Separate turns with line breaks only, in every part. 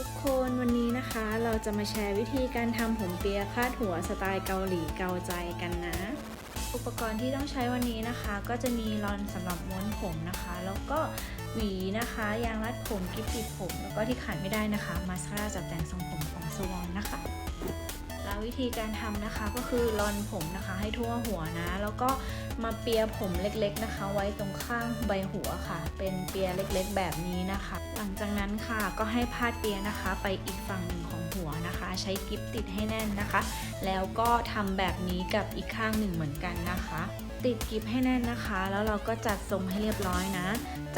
ทุกคนวันนี้นะคะเราจะมาแชร์วิธีการทำผมเปียคาดหัวสไตล์เกาหลีเกาใจกันนะ อุปกรณ์ที่ต้องใช้วันนี้นะคะ ก็จะมีรอนสำหรับม้วนผมนะคะ แล้วก็หวีนะคะยางรัดผมกิฟติดผม แล้วก็ที่ขาดไม่ได้นะคะมาสคาร่าจัดแต่งทรงผมของสวอนนะคะ วิธีการทำนะคะ ก็คือรอนผมนะคะ ให้ทั่วหัวนะ แล้วก็มาเปียผมเล็กๆนะคะ ไว้ตรงข้างใบหัวค่ะ เป็นเปียเล็กๆ แบบนี้นะคะ หลังจากนั้นค่ะก็ให้พาดเปียนะคะ ไปอีกฝั่งหนึ่งของหัวนะคะ ใช้กิฟติดให้แน่นนะคะ แล้วก็ทำแบบนี้กับอีกข้างหนึ่งเหมือนกันนะคะ ติดกิฟให้แน่นนะคะ แล้วเราก็จัดทรงให้เรียบร้อยนะ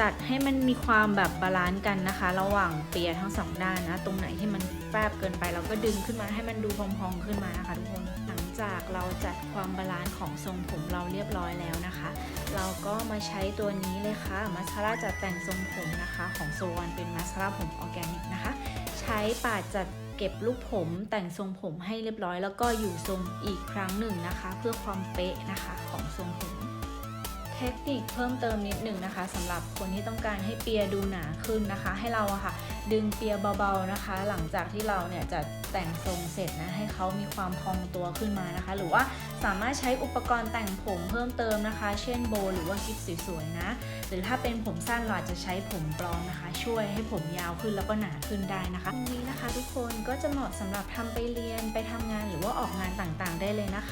จัดให้มันมีความแบบบาลานซ์กันนะคะ ระหว่างเปียทั้งสองด้านนะ ตรงไหนที่มันแฟบเกินไปเราก็ดึงขึ้นมาให้มันดูพองๆขึ้นมานะคะทุกคนหลังจากเราจัดความบาลานซ์ของทรงผมเราเรียบร้อยแล้วนะคะ เราก็มาใช้ตัวนี้เลยค่ะมาสคาร่าจัดแต่งทรงผมนะคะ ของโซวันเป็นมาสคาร่าผมออร์แกนิกนะคะ ใช้ปาดจัด เก็บลูกผมแต่งทรงผมให้เรียบร้อย แล้วก็อยู่ทรงอีกครั้งหนึ่งนะคะ เพื่อความเป๊ะนะคะของทรงผม ทคนิคเพิ่มเติมนิดหนึ่งนะคะสำหรับคนที่ต้องการให้เปียดูหนาขึ้นนะคะ ให้เราอะค่ะ ดึงเปียเบาๆนะคะ หลังจากที่เราเนี่ยจะแต่งทรงเสร็จนะให้เขามีความพองตัวขึ้นมานะคะ หรือว่าสามารถใช้อุปกรณ์แต่งผมเพิ่มเติมนะคะ เช่นโบหรือว่ากิฟสวยๆนะ หรือถ้าเป็นผมสั้นเราอาจจะใช้ผมปลอมนะคะ ช่วยให้ผมยาวขึ้นแล้วก็หนาขึ้นได้นะคะตรงนี้นะคะ ทุกคนก็จะเหมาะสำหรับทำไปเรียนไปทำงานหรือว่าออกงานต่างๆ ได้เลยนะคะ